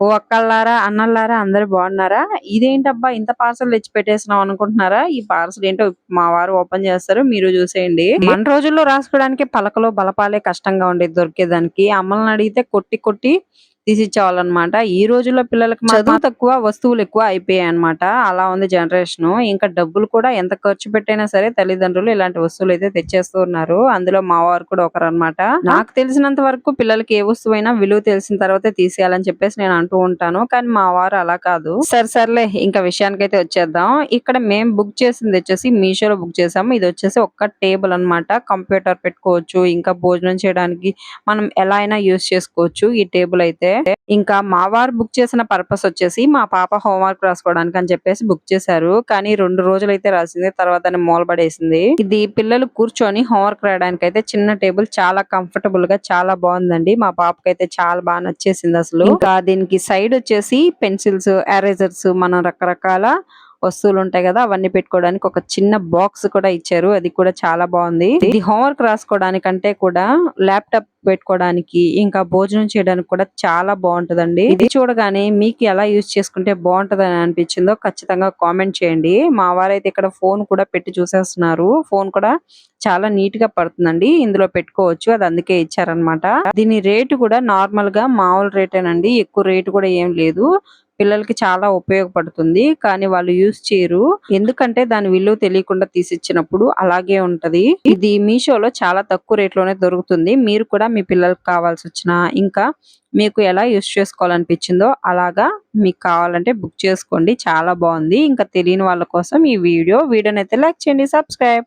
ఓ అక్కల్లారా అన్నల్లారా అందరు బాగున్నారా? ఇదేంటబ్బా ఇంత పార్సల్ తెచ్చి పెట్టేసినాం అనుకుంటున్నారా? ఈ పార్సల్ ఏంటో మా వారు ఓపెన్ చేస్తారు మీరు చూసేయండి. మన రోజుల్లో రాసుకోవడానికి పలకలో బలపాలే కష్టంగా ఉండేది దొరికేదానికి. అమ్మల్ని అడిగితే కొట్టి కొట్టి తీసిచ్చేవాళ్ళనమాట. ఈ రోజుల్లో పిల్లలకి చదువు తక్కువ వస్తువులు ఎక్కువ అయిపోయాయి అనమాట అలా ఉంది జనరేషన్. ఇంకా డబ్బులు కూడా ఎంత ఖర్చు పెట్టైనా సరే తల్లిదండ్రులు ఇలాంటి వస్తువులు అయితే తెచ్చేస్తూ ఉన్నారు. అందులో మా వారు కూడా ఒకరు అనమాట నాకు తెలిసినంత వరకు పిల్లలకి ఏ వస్తువైనా విలువ తెలిసిన తర్వాతే తీసేయాలని చెప్పేసి నేను అంటూ ఉంటాను. కానీ మా వారు అలా కాదు. సరే సర్లే ఇంకా విషయానికైతే వచ్చేద్దాం. ఇక్కడ మేము బుక్ చేసింది వచ్చేసి మీషోలో బుక్ చేసాము ఇది వచ్చేసి ఒక్క టేబుల్ అన్నమాట కంప్యూటర్ పెట్టుకోవచ్చు. ఇంకా భోజనం చేయడానికి మనం ఎలా అయినా యూస్ చేసుకోవచ్చు ఈ టేబుల్ అయితే. ఇంకా మా వారు బుక్ చేసిన పర్పస్ వచ్చేసి మా పాప హోంవర్క్ రాసుకోవడానికి అని చెప్పేసి బుక్ చేశారు. కానీ రెండు రోజులు అయితే రాసింది తర్వాత మూలబడేసింది. ఇది పిల్లలు కూర్చొని హోంవర్క్ రాయడానికి అయితే చిన్న టేబుల్ చాలా కంఫర్టబుల్గా చాలా బాగుందండి. మా పాపకి అయితే చాలా బాగా నచ్చేసింది అసలు. ఇంకా దీనికి సైడ్ వచ్చేసి పెన్సిల్స్ ఎరేజర్స్ మనం రకరకాల వస్తువులు ఉంటాయి కదా అవన్నీ పెట్టుకోవడానికి ఒక చిన్న బాక్స్ కూడా ఇచ్చారు. అది కూడా చాలా బాగుంది. ఇది హోంవర్క్ రాసుకోవడానికంటే కూడా ల్యాప్టాప్ పెట్టుకోవడానికి ఇంకా భోజనం చేయడానికి కూడా చాలా బాగుంటదండి. ఇది చూడగానే మీకు ఎలా యూజ్ చేసుకుంటే బాగుంటదని అనిపించిందో ఖచ్చితంగా కామెంట్ చేయండి. మా వారైతే ఇక్కడ ఫోన్ కూడా పెట్టి చూసేస్తున్నారు. ఫోన్ కూడా చాలా నీట్గా పడుతుందండి. ఇందులో పెట్టుకోవచ్చు. అది అందుకే ఇచ్చారనమాట దీని రేటు కూడా నార్మల్గా మామూలు రేటేనండి. ఎక్కువ రేటు కూడా ఏం లేదు. పిల్లలకి చాలా ఉపయోగపడుతుంది కానీ వాళ్ళు యూజ్ చేయరు. ఎందుకంటే దాని విలువ తెలియకుండా తీసిచ్చినప్పుడు అలాగే ఉంటది. ఇది మీషోలో చాలా తక్కువ రేట్లోనే దొరుకుతుంది. మీరు కూడా మీ పిల్లలకు కావాల్సి వచ్చిన ఇంకా మీకు ఎలా యూస్ చేసుకోవాలనిపించిందో అలాగా మీకు కావాలంటే బుక్ చేసుకోండి. చాలా బాగుంది. ఇంకా తెలియని వాళ్ళ కోసం ఈ వీడియో. వీడియోనైతే లైక్ చేయండి సబ్స్క్రైబ్.